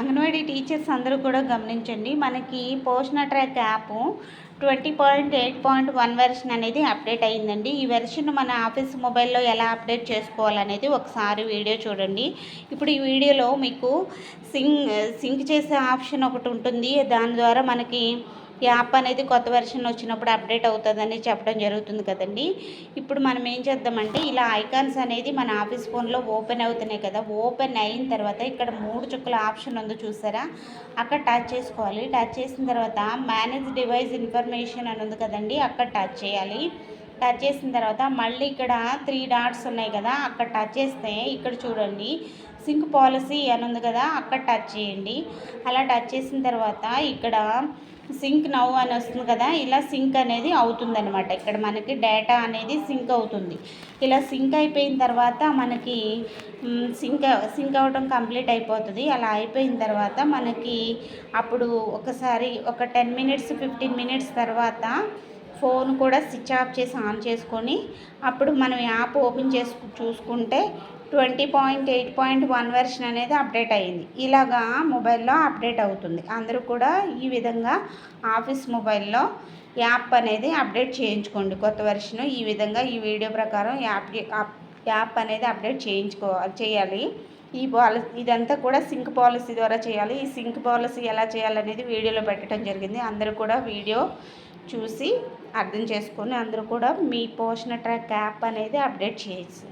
Anganwadi teachers అందరూ కూడా గమనించండి. మనకి Poshan track app twenty point eight point one version అనేది అప్డేట్ అయిందండి ఈ వెర్షన్ మన ఆఫీస్ మొబైల్లో ఎలా అప్డేట్ చేసుకోవాలనేది ఒకసారి వీడియో చూడండి. ఇప్పుడు ఈ వీడియోలో మీకు సింక్ సింక్ చేసే ఆప్షన్ ఒకటి ఉంటుంది. దాని ద్వారా మనకి యాప్ అనేది కొత్త వెర్షన్ వచ్చినప్పుడు అప్డేట్ అవుతుందని చెప్పడం జరుగుతుంది కదండి. ఇప్పుడు మనం ఏం చేద్దామంటే ఇలా ఐకాన్స్ అనేది మన ఆఫీస్ ఫోన్లో ఓపెన్ అవుతున్నాయి కదా ఓపెన్ అయిన తర్వాత ఇక్కడ మూడు చుక్కల ఆప్షన్ ఉందో చూసారా? అక్కడ టచ్ చేసుకోవాలి. టచ్ చేసిన తర్వాత మేనేజ్ డివైస్ ఇన్ఫర్మేషన్ అని ఉంది కదండి అక్కడ టచ్ చేయాలి. టచ్ చేసిన తర్వాత మళ్ళీ ఇక్కడ త్రీ డాట్స్ ఉన్నాయి కదా అక్కడ టచ్ చేస్తే ఇక్కడ చూడండి సింక్ పాలసీ అని ఉంది కదా అక్కడ టచ్ చేయండి. అలా టచ్ చేసిన తర్వాత ఇక్కడ సింక్ నవ్వు అని వస్తుంది కదా ఇలా సింక్ అనేది అవుతుందనమాట ఇక్కడ మనకి డేటా అనేది సింక్ అవుతుంది. ఇలా సింక్ అయిపోయిన తర్వాత మనకి సింక్ సింక్ అవ్వడం కంప్లీట్ అయిపోతుంది. అలా అయిపోయిన తర్వాత మనకి అప్పుడు ఒకసారి ఒక టెన్ మినిట్స్ ఫిఫ్టీన్ మినిట్స్ తర్వాత ఫోన్ కూడా స్విచ్ ఆఫ్ చేసి ఆన్ చేసుకొని అప్పుడు మనం యాప్ ఓపెన్ చేసుకు చూసుకుంటే twenty point eight point one version అనేది అప్డేట్ అయ్యింది ఇలాగా మొబైల్లో అప్డేట్ అవుతుంది. అందరూ కూడా ఈ విధంగా ఆఫీస్ మొబైల్లో యాప్ అనేది అప్డేట్ చేయించుకోండి. కొత్త వెర్షన్ ఈ విధంగా ఈ వీడియో ప్రకారం యాప్ యాప్ అనేది అప్డేట్ చేయించుకో చేయాలి. ఈ పాలసీ ఇదంతా కూడా సింక్ పాలసీ ద్వారా చేయాలి. ఈ సింక్ పాలసీ ఎలా చేయాలనేది వీడియోలో పెట్టడం జరిగింది. అందరూ కూడా వీడియో చూసి అర్థం చేసుకొని అందరూ కూడా మీ పోషణ ట్రాక్ యాప్ అనేది అప్డేట్ చేయొచ్చు